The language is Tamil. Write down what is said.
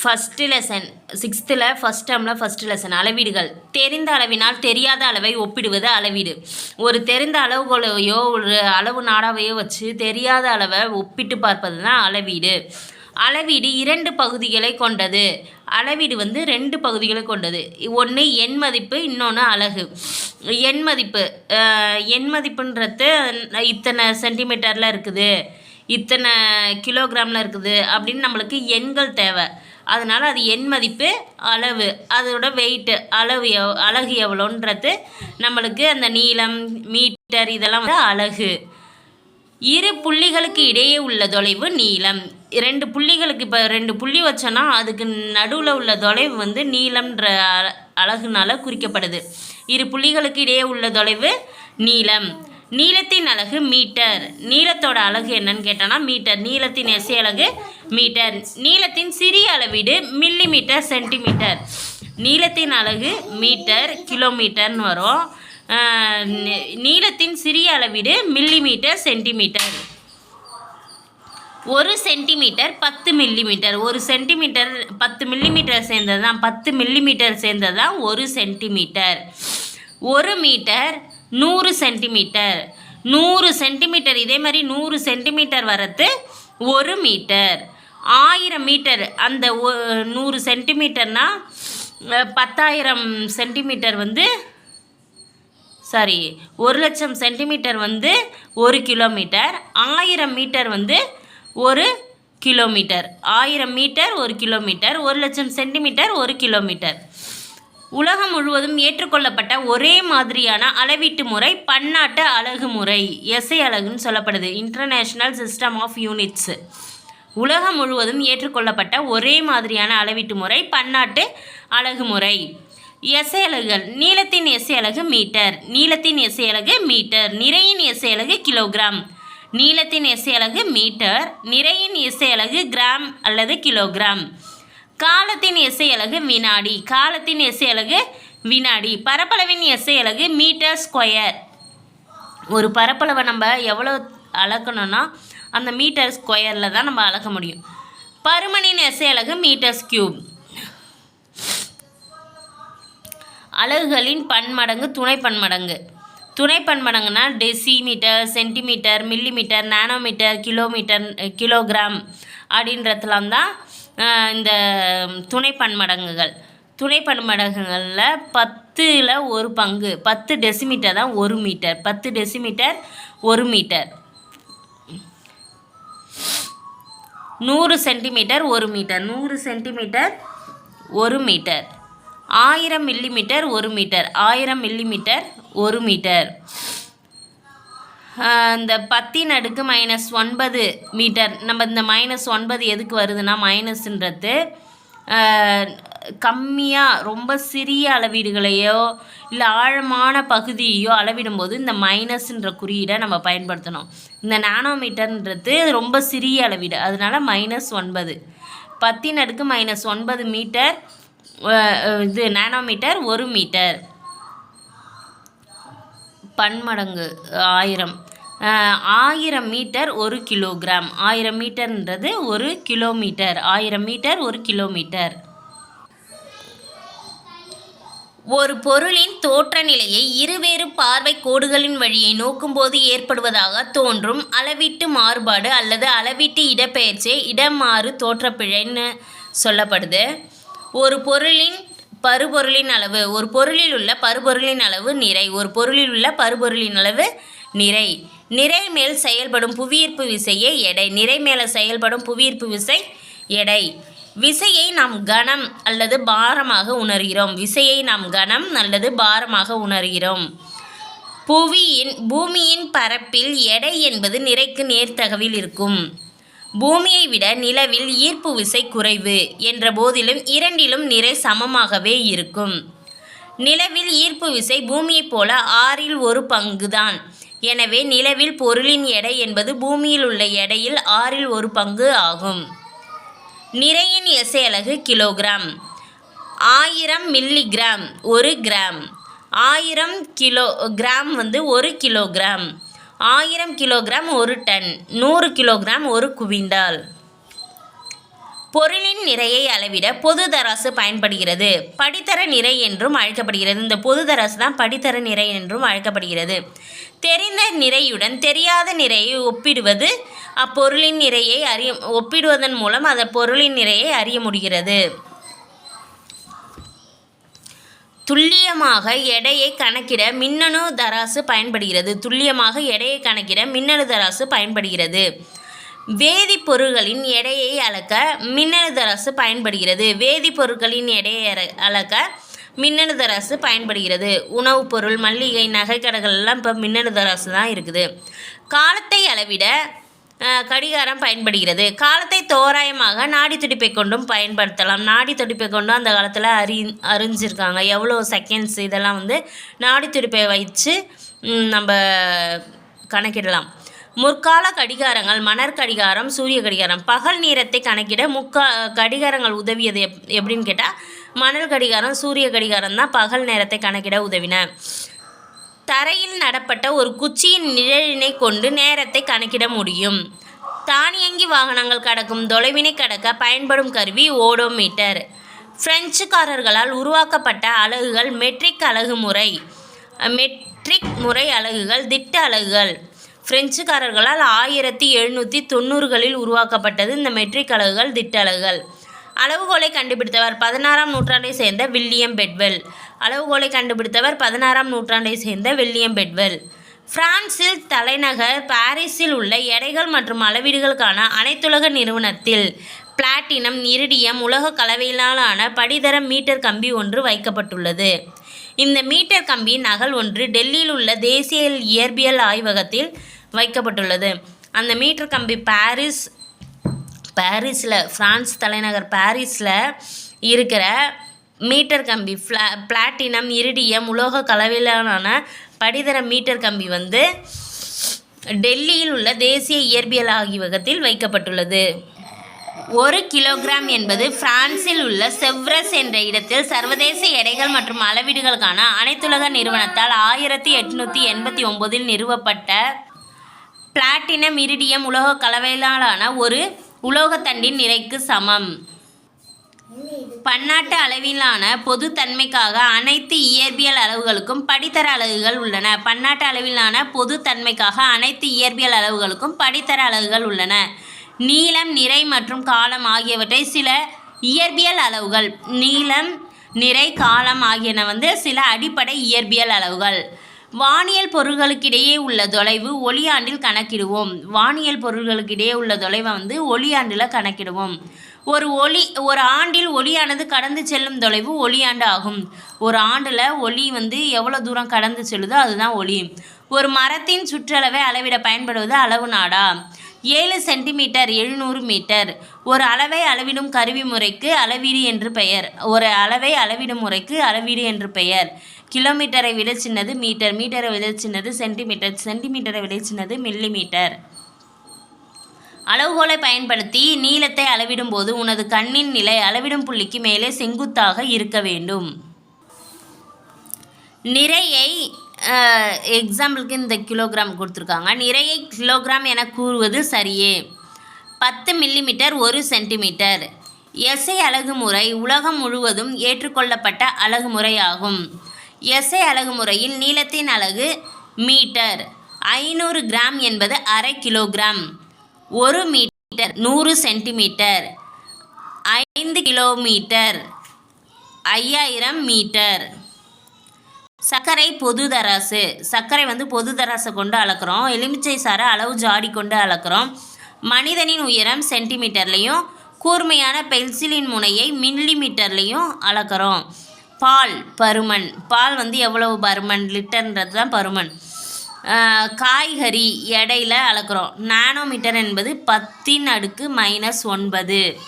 ஃபஸ்ட்டு லெசன் சிக்ஸ்த்தில் ஃபஸ்ட் டேர்மில் ஃபஸ்ட்டு லெசன் அளவீடுகள். தெரிந்த அளவினால் தெரியாத அளவை ஒப்பிடுவது அளவீடு. ஒரு தெரிந்த அளவுகளையோ ஒரு அளவு நாடாவையோ வச்சு தெரியாத அளவை ஒப்பிட்டு பார்ப்பது தான் அளவீடு. அளவீடு இரண்டு பகுதிகளை கொண்டது. அளவீடு வந்து ரெண்டு பகுதிகளை கொண்டது. ஒன்று எண் மதிப்பு இன்னொன்று அழகு எண் மதிப்பு எண் மதிப்புன்றது இத்தனை சென்டிமீட்டரில் இருக்குது. இத்தனை கிலோகிராமில் இருக்குது அப்படின்னு நம்மளுக்கு எண்கள் தேவை. அதனால் அது எண் மதிப்பு அளவு அதோட வெயிட்டு அளவு எவ் அலகு எவ்வளோன்றது நம்மளுக்கு அந்த நீளம் மீட்டர் இதெல்லாம் வந்து அழகு. இரு புள்ளிகளுக்கு இடையே உள்ள தொலைவு நீளம். ரெண்டு புள்ளிகளுக்கு இப்போ ரெண்டு புள்ளி வச்சோன்னா அதுக்கு நடுவில் உள்ள தொலைவு வந்து நீளம்ன்ற அல குறிக்கப்படுது. இரு புள்ளிகளுக்கு இடையே உள்ள தொலைவு நீளம். நீளத்தின் அழகு மீட்டர். நீளத்தோட அழகு என்னன்னு கேட்டோன்னா மீட்டர். நீளத்தின் எஸ்ஐ அழகு மீட்டர். நீளத்தின் சிறிய அளவீடு மில்லி மீட்டர் சென்டிமீட்டர். நீளத்தின் அலகு மீட்டர் கிலோமீட்டர்னு வரும். நீளத்தின் சிறிய அளவீடு மில்லி மீட்டர் சென்டிமீட்டர். ஒரு சென்டிமீட்டர் பத்து மில்லிமீட்டர். ஒரு சென்டிமீட்டர் பத்து மில்லிமீட்டர் சேர்ந்தது தான் பத்து மில்லிமீட்டர் சேர்ந்தது தான் ஒரு சென்டிமீட்டர். ஒரு மீட்டர் நூறு சென்டிமீட்டர். நூறு சென்டிமீட்டர் இதே மாதிரி நூறு சென்டிமீட்டர் வரது ஒரு மீட்டர். ஆயிரம் மீட்டர் அந்த ஒ- நூறு சென்டிமீட்டர்னால் பத்தாயிரம் சென்டிமீட்டர் வந்து சாரி ஒரு லட்சம் சென்டிமீட்டர் வந்து ஒரு கிலோமீட்டர். ஆயிரம் மீட்டர் வந்து ஒரு கிலோமீட்டர். ஆயிரம் மீட்டர் ஒரு கிலோமீட்டர். ஒரு லட்சம் சென்டிமீட்டர் ஒரு கிலோமீட்டர். உலகம் முழுவதும் ஏற்றுக்கொள்ளப்பட்ட ஒரே மாதிரியான அளவீட்டு முறை பன்னாட்டு அழகு முறை எஸ்ஐ அழகுன்னு சொல்லப்படுது. இன்டர்நேஷ்னல் சிஸ்டம் ஆஃப் யூனிட்ஸ் உலகம் முழுவதும் ஏற்றுக்கொள்ளப்பட்ட ஒரே மாதிரியான அளவீட்டு முறை பன்னாட்டு அழகு முறை. எஸ்ஐ அலகுகள் நீளத்தின் எஸ்ஐ அலகு மீட்டர் நீளத்தின் எஸ்ஐ அலகு மீட்டர் நிறையின் எஸ்ஐ அலகு கிலோகிராம். நீளத்தின் எஸ்ஐ அலகு மீட்டர் நிறையின் எஸ்ஐ அலகு கிராம் அல்லது கிலோகிராம். காலத்தின் எஸ்ஐ அலகு வினாடி. காலத்தின் எஸ்ஐ அலகு வினாடி. பரப்பளவின் எஸ்ஐ அலகு மீட்டர் ஸ்கொயர். ஒரு பரப்பளவை நம்ம எவ்வளோ அளக்கணும்னா அந்த மீட்டர் ஸ்கொயரில் தான் நம்ம அளக்க முடியும். பருமனின் எஸ்ஐ அலகு மீட்டர்ஸ் கியூப். அலகுகளின் பன்மடங்கு துணை பன்மடங்கு. துணை பன்மடங்குனா decimetre centimetre millimetre nanometre kilometre kilogram அப்படின்றதுலாம் தான் இந்த துணை பன்மடங்குகள். துணை பன்மடங்குகளில் பத்தில் ஒரு பங்கு. பத்து டெசிமீட்டர் தான் ஒரு மீட்டர். பத்து டெசிமீட்டர் ஒரு மீட்டர். நூறு சென்டிமீட்டர் ஒரு மீட்டர். நூறு சென்டிமீட்டர் ஒரு மீட்டர். ஆயிரம் மில்லிமீட்டர் ஒரு மீட்டர். ஆயிரம் மில்லிமீட்டர் ஒரு மீட்டர். இந்த பத்தின் அடுக்கு மைனஸ் ஒன்பது மீட்டர் நம்ம இந்த மைனஸ் ஒன்பது எதுக்கு வருதுன்னா மைனஸ்ன்றது கம்மியாக ரொம்ப சிறிய அளவீடுகளையோ இல்லை ஆழமான பகுதியையோ அளவிடும்போது இந்த மைனஸ்ன்ற குறியீடை நம்ம பயன்படுத்தணும். இந்த நானோமீட்டர்ன்றது ரொம்ப சிறிய அளவீடு. அதனால மைனஸ் ஒன்பது. பத்தின் அடுக்கு மைனஸ் ஒன்பது மீட்டர் இது நானோமீட்டர் ஒரு மீட்டர் பன்மடங்கு ஆயிரம். ஆயிரம் மீட்டர் ஒரு கிலோகிராம். ஆயிரம் மீட்டர்ன்றது ஒரு கிலோமீட்டர். ஆயிரம் மீட்டர் ஒரு கிலோமீட்டர். ஒரு பொருளின் தோற்ற நிலையை இருவேறு பார்வை கோடுகளின் வழியை நோக்கும்போது ஏற்படுவதாக தோன்றும். அளவீட்டு மாறுபாடு அல்லது அளவீட்டு இடப்பெயர்ச்சியை இடமாறு தோற்றப்பிழைன்னு சொல்லப்படுது? ஒரு பொருளின் பருபொருளின் அளவு. ஒரு பொருளில் உள்ள பருபொருளின் அளவு நிறை. ஒரு பொருளில் உள்ள பருபொருளின் அளவு நிறை. நிறை மேல் செயல்படும் புவியீர்ப்பு விசையே எடை. நிறை மேலே செயல்படும் புவியீர்ப்பு விசை எடை. விசையை நாம் கணம் அல்லது பாரமாக உணர்கிறோம். விசையை நாம் கணம் அல்லது பாரமாக உணர்கிறோம். புவியின் பூமியின் பரப்பில் எடை என்பது நிறைக்கு நேர்த்தகவில் இருக்கும். பூமியை விட நிலவில் ஈர்ப்பு விசை குறைவு என்ற போதிலும் இரண்டிலும் நிறை சமமாகவே இருக்கும். நிலவில் ஈர்ப்பு விசை பூமியைப் போல ஆறில் ஒரு பங்குதான். எனவே நிலவில் பொருளின் எடை என்பது பூமியில் உள்ள எடையில் ஆறில் ஒரு பங்கு ஆகும். நிறையின் இசை அலகு கிலோகிராம். ஆயிரம் மில்லிகிராம் ஒரு கிராம். ஆயிரம் கிலோ கிராம் வந்து ஒரு கிலோகிராம். ஆயிரம் கிலோகிராம் ஒரு டன் நூறு கிலோகிராம் ஒரு குவிண்டால். பொருளின் நிறையை அளவிட பொது தராசு பயன்படுகிறது. படித்தர நிறை என்றும் அழைக்கப்படுகிறது. இந்த பொது தராசு தான் படித்தர நிறை என்றும் அழைக்கப்படுகிறது. தெரிந்த நிறையுடன் தெரியாத நிறையை ஒப்பிடுவது அப்பொருளின் நிறையை அறிய ஒப்பிடுவதன் மூலம் அந்த பொருளின் நிறையை அறிய முடிகிறது. துல்லியமாக எடையை கணக்கிட மின்னணு தராசு பயன்படுகிறது. துல்லியமாக எடையை கணக்கிட மின்னணு தராசு பயன்படுகிறது. வேதிப்பொருட்களின் எடையை அளக்க மின்னணு தராசு பயன்படுகிறது. வேதிப்பொருட்களின் எடையை அளக்க மின்னணு தராசு பயன்படுகிறது. உணவுப் பொருள் மல்லிகை நகைக்கடைகள் எல்லாம் இப்போ மின்னணு தராசு தான் இருக்குது. காலத்தை அளவிட கடிகாரம் பயன்படுகிறது. காலத்தை தோராயமாக நாடி துடிப்பை கொண்டும் பயன்படுத்தலாம். நாடி துடிப்பை கொண்டும் அந்த காலத்தில் அறி அறிஞ்சிருக்காங்க. எவ்வளோ செகண்ட்ஸ் இதெல்லாம் வந்து நாடி துடிப்பை வச்சு நம்ம கணக்கிடலாம். முற்கால கடிகாரங்கள் மணர் கடிகாரம் சூரிய கடிகாரம். பகல் நேரத்தை கணக்கிட முக்கா கடிகாரங்கள் உதவியது எப் எப்படின்னு கேட்டால் மணல் கடிகாரம் சூரிய கடிகாரம் தான் பகல் நேரத்தை கணக்கிட உதவின. தரையில் நடப்பட்ட ஒரு குச்சியின் நிழலினை கொண்டு நேரத்தை கணக்கிட முடியும். தானியங்கி வாகனங்கள் கடக்கும் தொலைவினை கடக்க பயன்படும் கருவி ஓடோமீட்டர். பிரெஞ்சுக்காரர்களால் உருவாக்கப்பட்ட அலகுகள் மெட்ரிக் அலகு முறை மெட்ரிக் முறை அலகுகள் திட்ட அலகுகள். பிரெஞ்சுக்காரர்களால் ஆயிரத்தி எழுநூற்றி தொண்ணூறுகளில் உருவாக்கப்பட்டது இந்த மெட்ரிக் அலகுகள் திட்ட அலகுகள். அளவுகோலை கண்டுபிடித்தவர் பதினாறாம் நூற்றாண்டை சேர்ந்த வில்லியம் பெட்வெல். அளவுகோலை கண்டுபிடித்தவர் பதினாறாம் நூற்றாண்டை சேர்ந்த வில்லியம் பெட்வெல். பிரான்சில் தலைநகர் பாரிஸில் உள்ள எடைகள் மற்றும் அளவீடுகளுக்கான அனைத்துலக நிறுவனத்தில் பிளாட்டினம் இரிடியம் உலக கலவையிலான படிதர மீட்டர் கம்பி ஒன்று வைக்கப்பட்டுள்ளது. இந்த மீட்டர் கம்பி நகல் ஒன்று டெல்லியில் உள்ள தேசிய இயற்பியல் ஆய்வகத்தில் வைக்கப்பட்டுள்ளது. அந்த மீட்டர் கம்பி பாரிஸ் பாரிஸில் பிரான்ஸ் தலைநகர் பாரிஸில் இருக்கிற மீட்டர் கம்பி ஃப்ளா பிளாட்டினம் இரிடியம் உலோக கலவையிலான படிதர மீட்டர் கம்பி வந்து டெல்லியில் உள்ள தேசிய இயற்பியல் ஆய்வகத்தில் வைக்கப்பட்டுள்ளது. ஒரு கிலோகிராம் என்பது பிரான்சில் உள்ள செவ்ரஸ் என்ற இடத்தில் சர்வதேச எடைகள் மற்றும் அளவீடுகளுக்கான அனைத்துலக நிறுவனத்தால் ஆயிரத்தி எட்நூற்றி எண்பத்தி ஒம்போதில் நிறுவப்பட்ட பிளாட்டினம் இரிடியம் உலோக கலவையிலான ஒரு உலோகத்தண்டின் நிறைக்கு சமம். பன்னாட்டு அளவிலான பொதுத்தன்மைக்காக அனைத்து இயற்பியல் அளவுகளுக்கும் படித்தர அலகுகள் உள்ளன. பன்னாட்டு அளவிலான பொதுத்தன்மைக்காக அனைத்து இயற்பியல் அளவுகளுக்கும் படித்தர அலகுகள் உள்ளன. நீளம் நிறை மற்றும் காலம் ஆகியவற்றை சில இயற்பியல் அளவுகள். நீளம் நிறை காலம் ஆகியன வந்து சில அடிப்படை இயற்பியல் அளவுகள். வானியல் பொருள்களுக்கிடையே உள்ள தொலைவு ஒளியாண்டில் கணக்கிடுவோம். வானியல் பொருள்களுக்கிடையே உள்ள தொலைவை வந்து ஒளியாண்டில் கணக்கிடுவோம். ஒரு ஒளி ஒரு ஆண்டில் ஒளியானது கடந்து செல்லும் தொலைவு ஒளியாண்டு ஆகும். ஒரு ஆண்டில் ஒளி வந்து எவ்வளோ தூரம் கடந்து செல்லுதோ அதுதான் ஒளி. ஒரு மரத்தின் சுற்றளவை அளவிட பயன்படுவது அளவு நாடா? ஏழு சென்டிமீட்டர் எழுநூறு மீட்டர். ஒரு அளவை அளவிடும் கருவி முறைக்கு அளவீடு என்று பெயர். ஒரு அளவை அளவிடும் முறைக்கு அளவீடு என்று பெயர். கிலோமீட்டரை விட சின்னது மீட்டர். மீட்டரை விட சின்னது சென்டிமீட்டர். சென்டிமீட்டரை விட சின்னது மில்லி மீட்டர். அளவுகோலை பயன்படுத்தி நீளத்தை அளவிடும்போது உனது கண்ணின் நிலை அளவிடும் புள்ளிக்கு மேலே செங்குத்தாக இருக்க வேண்டும். நிறையை எக்ஸாம்பிளுக்கு இந்த கிலோகிராம் கொடுத்துருக்காங்க. நிறையை கிலோகிராம் என கூறுவது சரியே. பத்து மில்லிமீட்டர் ஒரு சென்டிமீட்டர் எஸ்ஐ அழகுமுறை உலகம் முழுவதும் ஏற்றுக்கொள்ளப்பட்ட அழகுமுறையாகும். எஸ்ஐ அழகுமுறையில் நீளத்தின் அலகு மீட்டர். ஐநூறு கிராம் என்பது அரை கிலோகிராம் ஒரு மீட்டர் நூறு சென்டிமீட்டர் ஐந்து கிலோமீட்டர் ஐயாயிரம் மீட்டர். சர்க்கரை பொது தராசு. சர்க்கரை வந்து பொது தராசை கொண்டு அளக்குறோம். எலுமிச்சை சாரை அளவு ஜாடி கொண்டு அளக்குறோம். மனிதனின் உயரம் சென்டிமீட்டர்லேயும் கூர்மையான பென்சிலின் முனையை மில்லி மீட்டர்லேயும் பால் பருமன். பால் வந்து எவ்வளவு பருமன்? லிட்டர்ன்றது தான் பருமன். காய்கறி எடையில் அளக்கிறோம். நானோமீட்டர் என்பது பத்தின் அடுக்கு மைனஸ் ஒன்பது.